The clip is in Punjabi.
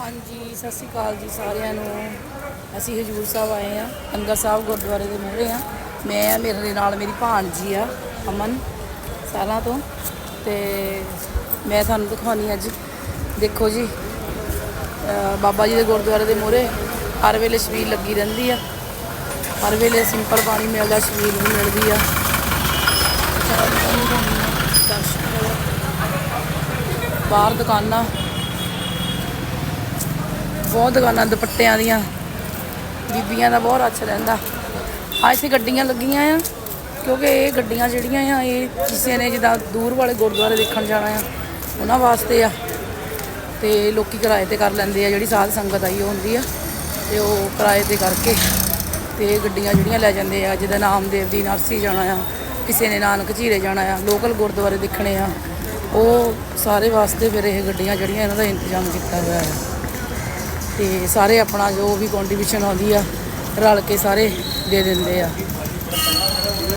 ਹਾਂਜੀ, ਸਤਿ ਸ਼੍ਰੀ ਅਕਾਲ ਜੀ ਸਾਰਿਆਂ ਨੂੰ। ਅਸੀਂ ਹਜੂਰ ਸਾਹਿਬ ਆਏ ਆ ਅੰਗਰ ਸਾਹਿਬ ਗੁਰਦੁਆਰੇ ਦੇ ਮੂਹਰੇ ਆ ਮੈਂ ਆ, ਮੇਰੇ ਨਾਲ ਮੇਰੀ ਭਾਣਜੀ ਆ, ਅਮਨ ਸਾਲਾਂ ਤੋਂ। ਤੇ ਮੈਂ ਤੁਹਾਨੂੰ ਦਿਖਾਉਣੀ ਅੱਜ। ਦੇਖੋ ਜੀ ਬਾਬਾ ਜੀ ਦੇ ਗੁਰਦੁਆਰੇ ਦੇ ਮੂਹਰੇ ਹਰ ਵੇਲੇ ਛਬੀਲ ਲੱਗੀ ਰਹਿੰਦੀ ਆ। ਹਰ ਵੇਲੇ ਸਿੰਪਲ ਪਾਣੀ ਮਿਲਦਾ ਛਬੀਲ ਵੀ ਮਿਲਦੀ ਆ। ਬਾਹਰ ਦੁਕਾਨਾਂ ਬਹੁਤ ਦੁਕਾਨਾਂ, ਦੁਪੱਟਿਆਂ ਦੀਆਂ। ਬੀਬੀਆਂ ਦਾ ਬਹੁਤ ਰੱਛ ਰਹਿੰਦਾ। ਆ ਇੱਥੇ ਗੱਡੀਆਂ ਲੱਗੀਆਂ ਆ, ਕਿਉਂਕਿ ਇਹ ਗੱਡੀਆਂ ਜਿਹੜੀਆਂ ਆ, ਇਹ ਕਿਸੇ ਨੇ ਜਿੱਦਾਂ ਦੂਰ ਵਾਲੇ ਗੁਰਦੁਆਰੇ ਦੇਖਣ ਜਾਣਾ ਆ, ਉਹਨਾਂ ਵਾਸਤੇ ਆ। ਤੇ ਲੋਕੀ ਕਿਰਾਏ ਤੇ ਕਰ ਲੈਂਦੇ ਆ, ਜਿਹੜੀ ਸਾਧ ਸੰਗਤ ਆਈ, ਉਹ ਹੁੰਦੀ ਆ, ਤੇ ਉਹ ਕਿਰਾਏ ਤੇ ਕਰਕੇ ਤੇ ਇਹ ਗੱਡੀਆਂ ਜਿਹੜੀਆਂ ਲੈ ਜਾਂਦੇ ਆ ਜਿੱਦਾਂ ਨਾਮਦੇਵ ਦੀ ਨਰਸੀ ਜਾਣਾ ਆ, ਕਿਸੇ ਨੇ ਨਾਨਕ ਝੀਰੇ ਜਾਣਾ ਆ, ਲੋਕਲ ਗੁਰਦੁਆਰੇ ਦੇਖਣੇ ਆ, ਉਹ ਸਾਰੇ ਵਾਸਤੇ ਫਿਰ ਇਹ ਗੱਡੀਆਂ ਜਿਹੜੀਆਂ, ਇਹਨਾਂ ਦਾ ਇੰਤਜ਼ਾਮ ਕੀਤਾ ਹੋਇਆ ਹੈ ਤੇ ਸਾਰੇ ਆਪਣਾ ਜੋ ਵੀ ਕੰਟਰੀਬਿਊਸ਼ਨ ਆਉਂਦੀ ਆ ਰਲ ਕੇ ਸਾਰੇ ਦੇ ਦਿੰਦੇ ਆ।